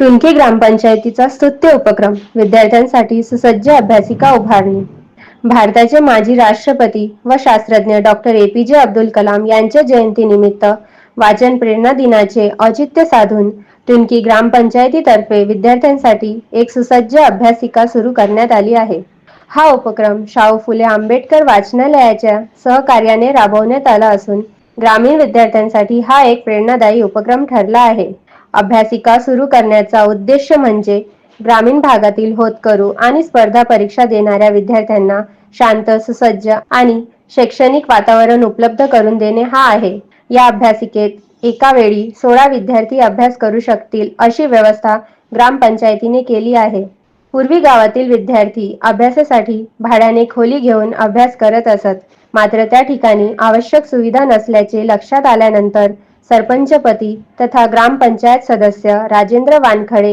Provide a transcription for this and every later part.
टुनके ग्रामपंचायतीचा स्तुत्य उपक्रम. विद्यार्थ्यांसाठी सुसज्ज अभ्यासिका उभारणी भारताचे माजी राष्ट्रपती व शास्त्रज्ञ डॉक्टर ए पी जे अब्दुल कलाम यांच्या जयंतीनिमित्त वाचन प्रेरणा दिनाचे औचित्य साधून टुनकी ग्रामपंचायतीतर्फे विद्यार्थ्यांसाठी एक सुसज्ज अभ्यासिका सुरू करण्यात आली आहे. हा उपक्रम शाहू फुले आंबेडकर वाचनालयाच्या सहकार्याने राबवण्यात आला असून ग्रामीण विद्यार्थ्यांसाठी हा एक प्रेरणादायी उपक्रम ठरला आहे. अभ्यासिका सुरू करण्याचा उद्देश म्हणजे ग्रामीण भागातील होतकरू आणि स्पर्धा परीक्षा देणाऱ्या विद्यार्थ्यांना शांत सुसज्ज आणि शैक्षणिक वातावरण उपलब्ध करून देणे हा आहे. या अभ्यासिकेत एका वेळी सोळा विद्यार्थी अभ्यास करू शकतील अशी व्यवस्था ग्रामपंचायतीने केली आहे. पूर्वी गावातील विद्यार्थी अभ्यासासाठी भाड्याने खोली घेऊन अभ्यास करत असत. मात्र त्या ठिकाणी आवश्यक सुविधा नसल्याचे लक्षात आल्यानंतर सरपंचपती तथा ग्रामपंचायत सदस्य राजेंद्र वानखडे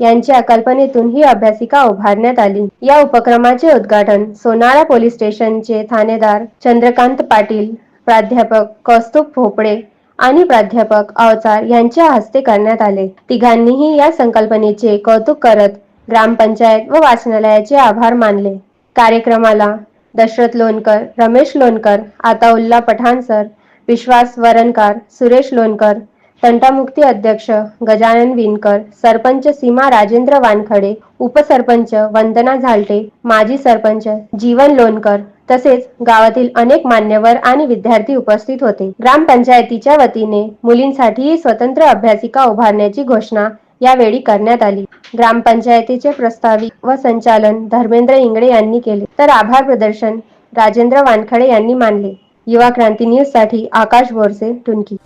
यांच्या कल्पनेतून ही अभ्यासिका उभारण्यात आली. या उपक्रमाचे उद्घाटन सोनाळा पोलीस स्टेशनचे थानेदार चंद्रकांत पाटील प्राध्यापक कौस्तुभ भोपळे आणि प्राध्यापक अवचार यांच्या हस्ते करण्यात आले. तिघांनीही या संकल्पनेचे कौतुक करत ग्रामपंचायत व वाचनालयाचे आभार मानले. कार्यक्रमाला दशरथ लोणकर रमेश लोणकर आताउल्ला पठाण सर विश्वास वरणकार सुरेश लोणकर तंटामुक्ती अध्यक्ष गजानन विनकर सरपंच सीमा राजेंद्र वानखडे उपसरपंच वंदना झालटे माजी सरपंच जीवन लोणकर तसेच गावातील अनेक मान्यवर आणि विद्यार्थी उपस्थित होते. ग्रामपंचायतीच्या वतीने मुलींसाठीही स्वतंत्र अभ्यासिका उभारण्याची घोषणा यावेळी करण्यात आली. ग्रामपंचायतीचे प्रस्तावित व संचालन धर्मेंद्र इंगडे यांनी केले. तर आभार प्रदर्शन राजेंद्र वानखडे यांनी मानले. युवा क्रांती न्यूजसाठी आकाश बोरसे टुनकी.